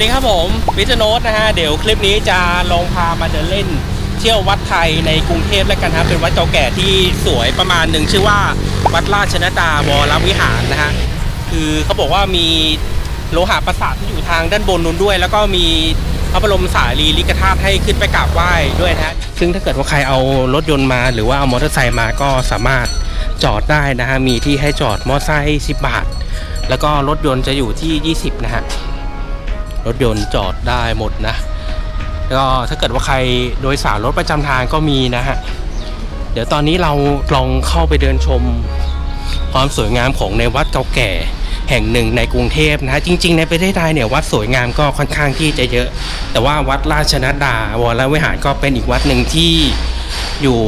วัสดีครับผมวิทโนตนะฮะเดี๋ยวคลิปนี้จะลองพามาเดินเล่น เที่ยววัดไทยในกรุงเทพแล้วกันครับเป็นวัดเก่าแก่ที่สวยประมาณหนึ่งชื่อว่าวัดราชนดาวรวิหารนะฮะคือเขาบอกว่ามีโลหะประสาทที่อยู่ทางด้านบนนู้นด้วย แล้วก็มีพระบรมสารีริกธาตุให้ขึ้นไปกราบไหว้ด้วยนะฮะซึ่งถ้าเกิดว่าใครเอารถยนต์มาหรือว่าเอามอเตอร์ไซค์มาก็สามารถจอดได้นะฮะมีที่ให้จอดมอเตอร์ไซค์10 บาท แล้วก็รถยนต์จะอยู่ที่ 20 นะฮะ รถยนต์จอดได้หมดนะก็ถ้าเกิดว่าใครโดยสารรถประจำทางก็มีนะฮะ เดี๋ยวตอนนี้เราลองเข้าไปเดินชม ความสวยงามของในวัดเก่าแก่แห่งหนึ่งในกรุงเทพนะฮะจริง ๆ ในประเทศไทยเนี่ยวัดสวยงามก็ค่อนข้างที่จะเยอะ แต่ว่าวัดราชนัดดาวรวิหารก็เป็นอีกวัดหนึ่งที่อยู่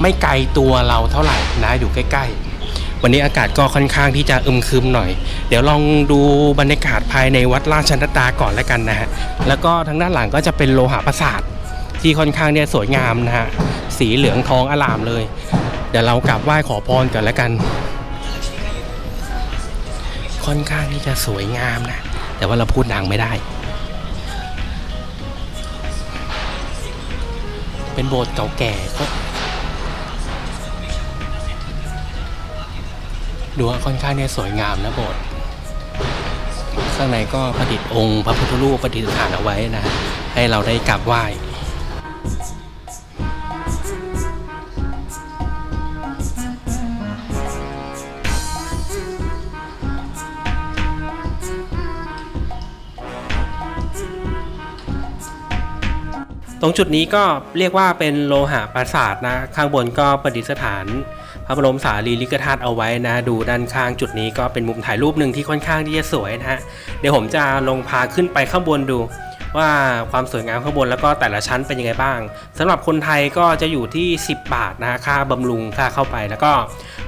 ไม่ไกลตัวเราเท่าไหร่นะอยู่ใกล้ ๆ วันนี้อากาศก็ค่อนข้างที่จะอึมครึมหน่อย เดี๋ยวลองดูบรรยากาศภายในวัดราชนัดดาก่อนแล้วกันนะฮะ แล้วก็ทางด้านหลังก็จะเป็นโลหะประสาทที่ค่อนข้างเนี่ยสวยงามนะฮะ สีเหลืองทองอลามเลย เดี๋ยวเรากราบไหว้ขอพรกันแล้วกัน ค่อนข้างที่จะสวยงามนะ แต่ว่าเราพูดดังไม่ได้ เป็นโบสถ์เก่าแก่ก็ ดูว่าค่อนข้างเนี่ยสวยงามนะโบสถ์ข้างในก็ประดิษฐ์องค์พระพุทธรูปประดิษฐานเอาไว้นะให้เราได้กราบไหว้ตรงจุดนี้ก็เรียกว่าเป็นโลหะปราสาทนะ ข้างบนก็ประดิษฐาน พระบรมสารีริกธาตุเอาไว้นะ ดูด้านข้างจุดนี้ก็เป็นมุมถ่ายรูปหนึ่งที่ค่อนข้างที่จะสวยนะฮะเดี๋ยวผมจะลงพาขึ้นไปข้างบนดูว่าความสวยงามข้างบนแล้วก็แต่ละชั้นเป็นยังไงบ้างสำหรับคนไทยก็จะอยู่ที่ 10 บาทนะค่าบำรุงค่าเข้าไป แล้วก็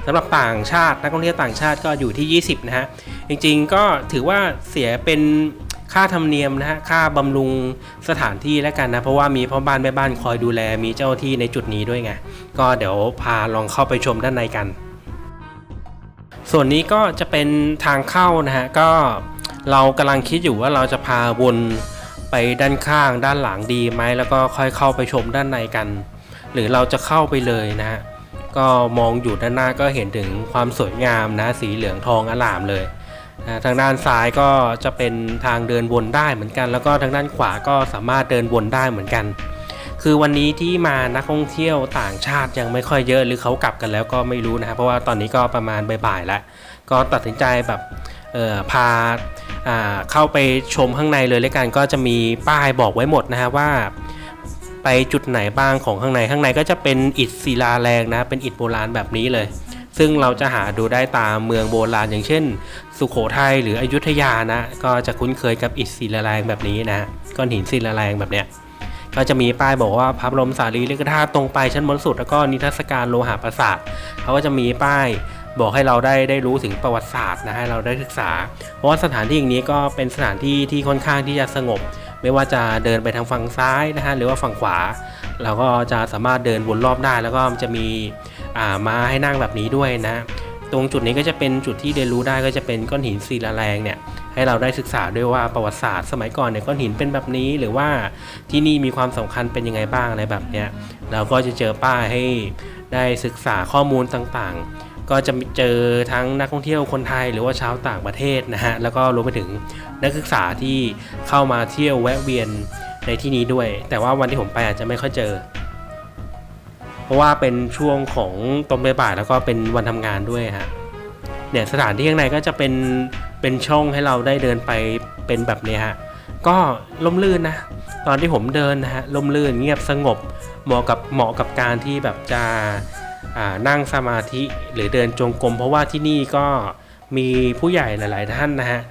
สำหรับต่างชาตินักท่องเที่ยวต่างชาติก็อยู่ที่ 20 นะฮะจริงๆก็ถือว่าเสียเป็น ค่าธรรมเนียมนะฮะค่าบำรุงสถานที่แล้วกันนะเพราะว่ามีพ่อบ้านแม่บ้านคอยดูแลมีเจ้าที่ในจุดนี้ด้วยไงก็เดี๋ยวพาลองเข้าไปชมด้านในกัน ส่วนนี้ก็จะเป็นทางเข้านะฮะก็เรากำลังคิดอยู่ว่าเราจะพาวนไปด้านข้างด้านหลังดีไหมแล้วก็ค่อยเข้าไปชมด้านในกัน หรือเราจะเข้าไปเลยนะฮะก็มองอยู่ด้านหน้าก็เห็นถึงความสวยงามนะสีเหลืองทองอลามเลย ทางด้านซ้ายก็จะเป็นทางเดินวนได้เหมือนกัน แล้วก็ทางด้านขวาก็สามารถเดินวนได้เหมือนกัน คือวันนี้ที่มานักท่องเที่ยวต่างชาติยังไม่ค่อยเยอะหรือเขากลับกันแล้วก็ไม่รู้นะครับเพราะว่าตอนนี้ก็ประมาณบ่ายๆแล้วก็ตัดสินใจแบบพาาเข้าไปชมข้างในเลยแล้วกันก็จะมีป้ายบอกไว้หมดนะฮะว่าไปจุดไหนบ้างของข้างในข้างในก็จะเป็นอิฐศิลาแรงนะเป็นอิฐโบราณแบบนี้เลย ซึ่งเราจะหาดูได้ตามเมืองโบราณอย่างเช่น สุโขทัยหรืออยุธยานะ ก็จะคุ้นเคยกับอิฐศิลาแรงแบบนี้นะก้อนหินศิลาแรงแบบเนี้ยก็จะมีป้ายบอกว่าพระบรมสารีริกธาตุตรงไปชั้นบนสุดแล้วก็นิทรรศการโลหะประสาทเขาก็จะมีป้ายบอกให้เราได้ได้รู้ถึงประวัติศาสตร์นะให้เราได้ศึกษา เพราะว่าสถานที่อย่างนี้ก็เป็นสถานที่ที่ค่อนข้างที่จะสงบ ไม่ว่าจะเดินไปทางฝั่งซ้ายนะฮะหรือว่าฝั่งขวา เราก็จะสามารถเดินวนรอบได้ แล้วก็จะมีม้าให้นั่งแบบนี้ด้วยนะ ตรงจุดนี้ก็จะเป็นจุดที่เรียนรู้ได้ก็จะเป็นก้อนหินศิลาแรงเนี่ยให้เราได้ศึกษาด้วยว่าประวัติศาสตร์สมัยก่อนเนี่ยก้อนหินเป็นแบบนี้หรือว่าที่นี่มีความสำคัญเป็นยังไงบ้างอะไรแบบเนี้ยเราก็จะเจอป้ายให้ได้ศึกษาข้อมูลต่างๆ ก็จะเจอทั้งนักท่องเที่ยวคนไทยหรือว่าชาวต่างประเทศนะฮะแล้วก็รวมไปถึงนักศึกษาที่เข้ามาเที่ยวแวะเวียน ในที่นี้ด้วย แต่ว่าวันที่ผมไปอาจจะไม่ค่อยเจอ เพราะว่าเป็นช่วงของตอนบ่ายแล้วก็เป็นวันทำงานด้วยฮะเนี่ยสถานที่ข้างในก็จะเป็นเป็นช่องให้เราได้เดินไปเป็นแบบนี้ฮะก็ล่มลื่นนะตอนที่ผมเดินนะฮะล่มลื่นเงียบสงบเหมาะกับเหมาะกับการที่แบบจะนั่งสมาธิหรือเดินจงกรมเพราะว่าที่นี่ก็มีผู้ใหญ่หลาย ๆ ท่านนะฮะ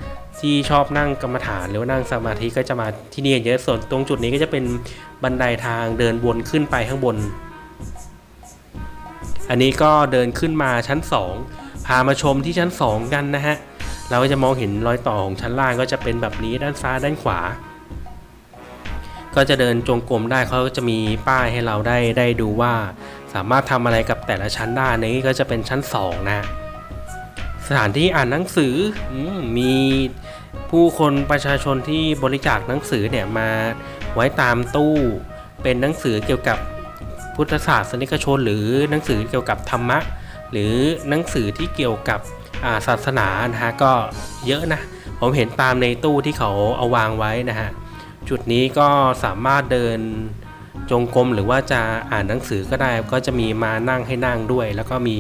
ที่ชอบนั่งกรรมฐานหรือว่านั่งสมาธิก็จะมาที่นี่เยอะส่วนตรงจุดนี้ก็จะเป็นบันไดทางเดินวนขึ้นไปข้างบน อันนี้ก็เดินขึ้นมาชั้น 2 พามาชมที่ชั้น 2 กันนะฮะ เราก็จะมองเห็นรอยต่อของชั้นล่างก็จะเป็นแบบนี้ด้านซ้ายด้านขวา ก็จะเดินจงกรมได้เขาก็จะมีป้ายให้เราได้ได้ดูว่า สามารถทำอะไรกับแต่ละชั้นได้นี้ก็จะเป็นชั้น 2 นะสถานที่อ่านหนังสืออมมี ผู้คนประชาชนที่บริจาคหนังสือเนี่ยมาไว้ตามตู้เป็นหนังสือเกี่ยวกับพุทธศาสนิกชน หรือหนังสือเกี่ยวกับธรรมะ หรือหนังสือที่เกี่ยวกับาศาสนานะฮะก็เยอะนะผมเห็นตามในตู้ที่เขาเอาวางไว้นะฮะจุดนี้ก็สามารถเดินจงกรมหรือว่าจะอ่านหนังสือก็ได้ก็จะมีมานั่งให้นั่งด้วย แล้วก็มี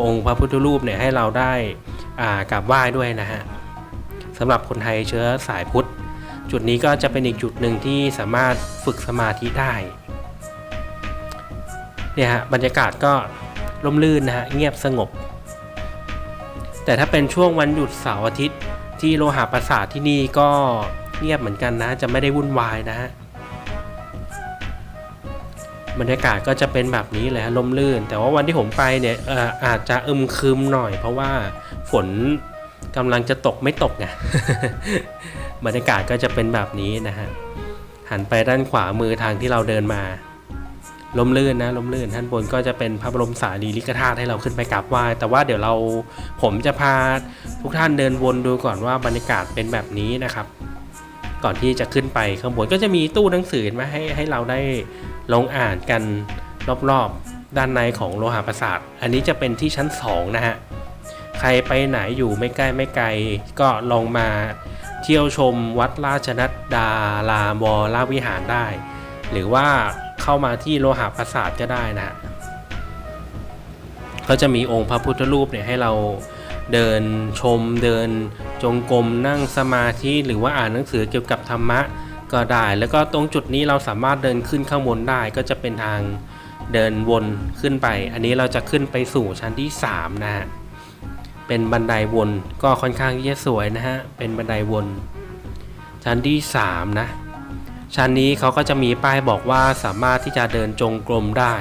องค์พระพุทธรูปเนี่ยให้เราได้กราบไหว้ด้วยนะฮะ สำหรับคนไทยเชื้อสายพุทธ จุดนี้ก็จะเป็นอีกจุดหนึ่งที่สามารถฝึกสมาธิได้เนี่ยฮะบรรยากาศก็ร่มรื่นนะฮะเงียบสงบ แต่ถ้าเป็นช่วงวันหยุดเสาร์อาทิตย์ ที่โลหะประสาทที่นี่ก็เงียบเหมือนกันนะ จะไม่ได้วุ่นวายนะฮะบรรยากาศก็จะเป็นแบบนี้เลยฮะลมลื่น แต่ว่าวันที่ผมไปเนี่ยอออาจจะอึมครึมหน่อย เพราะว่าฝน กำลังจะตกไม่ตกไงบรรยากาศก็จะเป็นแบบนี้นะฮะหันไปด้านขวามือทางที่เราเดินมาลมลื่นนะลมลื่นท่านบนก็จะเป็นพระบรมสารีริกธาตุให้เราขึ้นไปกราบไหว้แต่ว่าเดี๋ยวเราผมจะพาทุกท่านเดินวนดูก่อนว่าบรรยากาศเป็นแบบนี้นะครับ ก่อนที่จะขึ้นไปข้างบนก็จะมีตู้หนังสือมาให้ให้เราได้ลงอ่านกันรอบๆ ด้านในของโลหะประสาท อันนี้จะเป็นที่ชั้น2นะฮะ ใครไปไหนอยู่ไม่ใกล้ไม่ไกล ก็ลองมาเที่ยวชมวัดราชนัดดารามวรวิหารได้ หรือว่าเข้ามาที่โลหะปราสาทก็ได้นะฮะก็จะมีองค์พระพุทธรูปเนี่ยให้เราเดินชมเดินจงกรมนั่งสมาธิหรือว่าอ่านหนังสือเกี่ยวกับธรรมะก็ได้ แล้วก็ตรงจุดนี้เราสามารถเดินขึ้นข้างบนได้ก็จะเป็นทางเดินวนขึ้นไป อันนี้เราจะขึ้นไปสู่ชั้นที่ 3 นะฮะ เป็นบันไดวนก็ค่อนข้างที่จะสวยนะฮะ เป็นบันไดวน ชั้นที่ 3 นะ ชั้นนี้เขาก็จะมีป้ายบอกว่าสามารถที่จะเดินจงกรมได้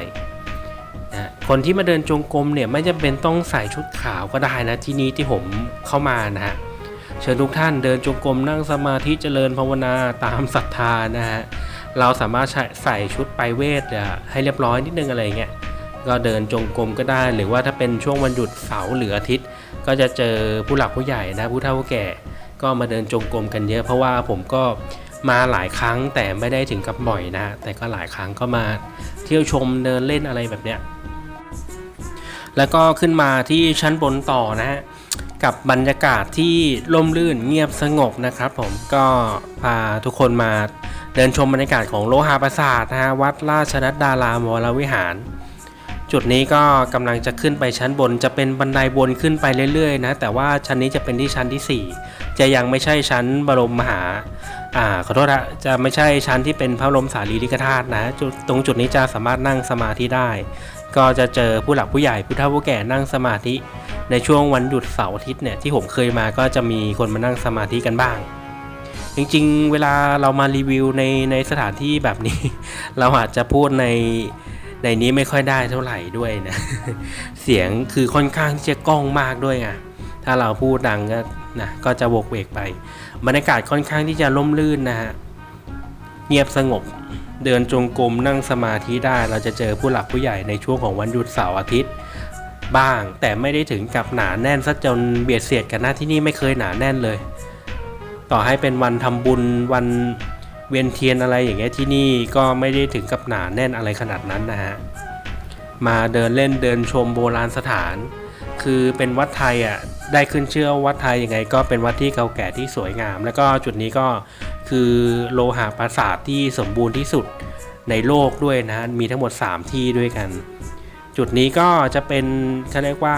นะคนที่มาเดินจงกรมเนี่ยไม่จำเป็นต้องใส่ชุดขาวก็ได้นะที่นี้ที่ผมเข้ามานะฮะ เชิญทุกท่านเดินจงกรมนั่งสมาธิเจริญภาวนาตามศรัทธานะฮะ เราสามารถใส่ใสชุดไปเวทให้เรียบร้อยนิดนึงอะไรเงี้ย ก็เดินจงกรมก็ได้หรือว่าถ้าเป็นช่วงวันหยุดเสาร์หรืออาทิตย์ ก็จะเจอผู้หลักผู้ใหญ่นะผู้เฒ่าผู้แก่ ก็มาเดินจงกรมกันเยอะ เพราะว่าผมก็มาหลายครั้งแต่ไม่ได้ถึงกับบ่อยนะ แต่ก็หลายครั้งก็มาเที่ยวชมเดินเล่นอะไรแบบเนี้ยแล้วก็ขึ้นมาที่ชั้นบนต่อนะฮะกับบรรยากาศที่ร่มรื่นเงียบสงบนะครับ ผมก็พาทุกคนมาเดินชมบรรยากาศของโลหะปราสาทนะฮะวัดราชนัดดารามวรวิหาร จุดนี้ก็กำลังจะขึ้นไปชั้นบน จะเป็นบันไดวนขึ้นไปเรื่อยๆนะแต่ว่าชั้นนี้จะเป็นที่ชั้นที่ 4 จะยังไม่ใช่ชั้นบรมมหาอ่าขอโทษนะจะไม่ใช่ชั้นที่เป็นพระบรมสารีริกธาตุนะจุดตรงจุดนี้จะสามารถนั่งสมาธิได้ ก็จะเจอผู้หลักผู้ใหญ่ผู้เฒ่าผู้แก่นั่งสมาธิ ในช่วงวันหยุดเสาร์อาทิตย์เนี่ยที่ผมเคยมาก็จะมีคนมานั่งสมาธิกันบ้างจริงๆ เวลาเรามารีวิวในในสถานที่แบบนี้ เราอาจจะพูดใน ในนี้ไม่ค่อยได้เท่าไหร่ด้วยนะ เสียงคือค่อนข้างจะก้องมากด้วยไงถ้าเราพูดดังก็นะก็จะวกเวกไป บรรยากาศค่อนข้างที่จะร่มรื่นนะฮะเงียบสงบ เดินจงกรมนั่งสมาธิได้ เราจะเจอผู้หลักผู้ใหญ่ในช่วงของวันหยุดเสาร์อาทิตย์ บ้างแต่ไม่ได้ถึงกับหนาแน่นซะจนเบียดเสียดกันนะที่นี่ไม่เคยหนาแน่นเลย ต่อให้เป็นวันทำบุญวัน เวียนเทียนอะไรอย่างเงี้ยที่นี่ก็ไม่ได้ถึงกับหนาแน่นอะไรขนาดนั้นนะฮะมาเดินเล่นเดินชมโบราณสถาน คือเป็นวัดไทยอะได้ขึ้นเชื่อวัดไทยยังไง ก็เป็นวัดที่เก่าแก่ที่สวยงาม แล้วก็จุดนี้ก็คือโลหะปราสาทที่สมบูรณ์ที่สุดในโลกด้วยนะมีทั้งหมด 3 ที่ด้วยกัน จุดนี้ก็จะเป็นเขาเรียกว่า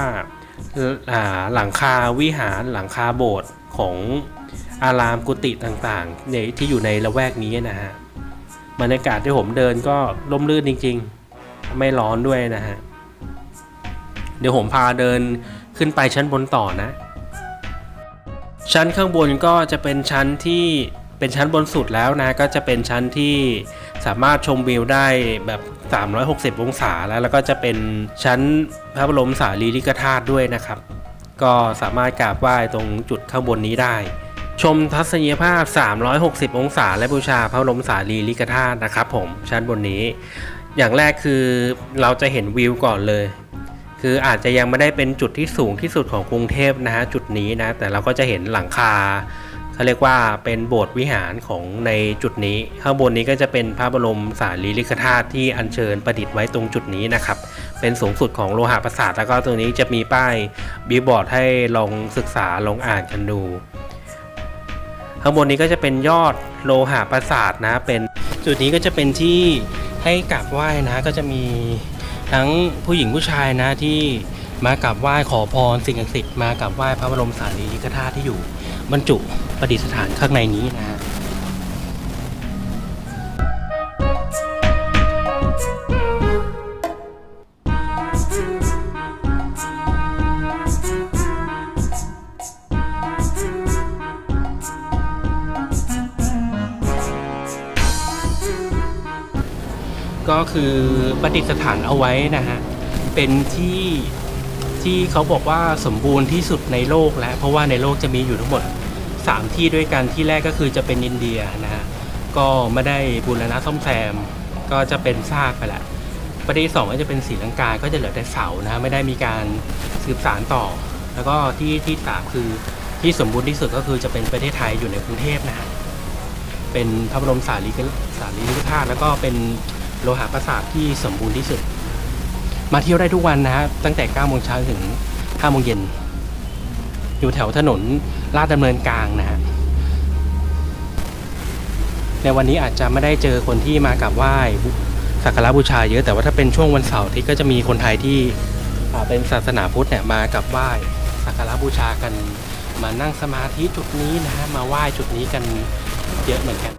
อ่าหลังคาวิหารหลังคาโบสถ์ของอารามกุฏิต่างๆในที่อยู่ในละแวกนี้นะฮะบรรยากาศที่ผมเดินก็ร่มรื่นจริง ๆ ไม่ร้อนด้วยนะฮะเดี๋ยวผมพาเดินขึ้นไปชั้นบนต่อนะ ชั้นข้างบนก็จะเป็นชั้นที่เป็นชั้นบนสุดแล้วนะ ก็จะเป็นชั้นที่ สามารถชมวิวได้แบบ 360 องศาแล้วแล้วก็จะเป็นชั้นพระบรมสารีริกธาตุด้วยนะครับ ก็สามารถกราบไหว้ตรงจุดข้างบนนี้ได้ ชมทัศนียภาพ 360 องศา และบูชาพระบรมสารีริกธาตุนะครับผมชั้นบนนี้ อย่างแรกคือเราจะเห็นวิวก่อนเลยคืออาจจะยังไม่ได้เป็นจุดที่สูงที่สุดของกรุงเทพนะฮะจุดนี้นะ แต่เราก็จะเห็นหลังคา เขาเรียกว่าเป็นโบสถ์วิหารของในจุดนี้ ข้างบนนี้ก็จะเป็นพระบรมสารีริกธาตุที่อัญเชิญประดิษฐ์ไว้ตรงจุดนี้นะครับ เป็นสูงสุดของโลหะประสาทแล้วก็ตรงนี้จะมีป้ายบีบอร์ดให้ลองศึกษาลองอ่านกันดู ข้างบนนี้ก็จะเป็นยอดโลหะประสาทนะเป็นจุดนี้ก็จะเป็นที่ให้กราบไหว้นะก็จะมีทั้งผู้หญิงผู้ชายนะที่มากราบไหว้ขอพรสิ่งศักดิ์สิทธิ์มากราบไหว้พระบรมสารีริกธาตุที่อยู่ บรรจุประดิษฐานข้างในนี้นะฮะก็คือประดิษฐานเอาไว้นะฮะ เป็นที่ที่เขาบอกว่าสมบูรณ์ที่สุดในโลกแล้ว เพราะว่าในโลกจะมีอยู่ทั้งหมด 3 ที่ด้วยกันที่แรกก็คือจะเป็นอินเดียนะฮะก็ไม่ได้บูรณะซ่อมแซม ก็จะเป็นซากไปละประเทศสองก็จะเป็นศรีลังกา ก็จะเหลือแต่เสานะฮะไม่ได้มีการสืบสารต่อ แล้วก็ที่ที่สามคือที่สมบูรณ์ที่สุดก็คือจะเป็นประเทศไทยอยู่ในกรุงเทพนะฮะเป็นพระบรมสารีริกสารีริกธาตุแล้วก็เป็นโลหะประสาทที่สมบูรณ์ที่สุด มาเที่ยวได้ทุกวันนะฮะตั้งแต่9โมงเช้าถึง5โมงเย็น อยู่แถวถนนลาดดำเนินกลางนะฮะในวันนี้อาจจะไม่ได้เจอคนที่มากับไหว้สักการะบูชาเยอะแต่ว่าถ้าเป็นช่วงวันเสาร์ที่ก็จะมีคนไทยที่เป็นศาสนาพุทธเนี่ยมากับไหว้สักการะบูชากัน มานั่งสมาธิจุดนี้นะฮะมาไหว้จุดนี้กันเยอะเหมือนกัน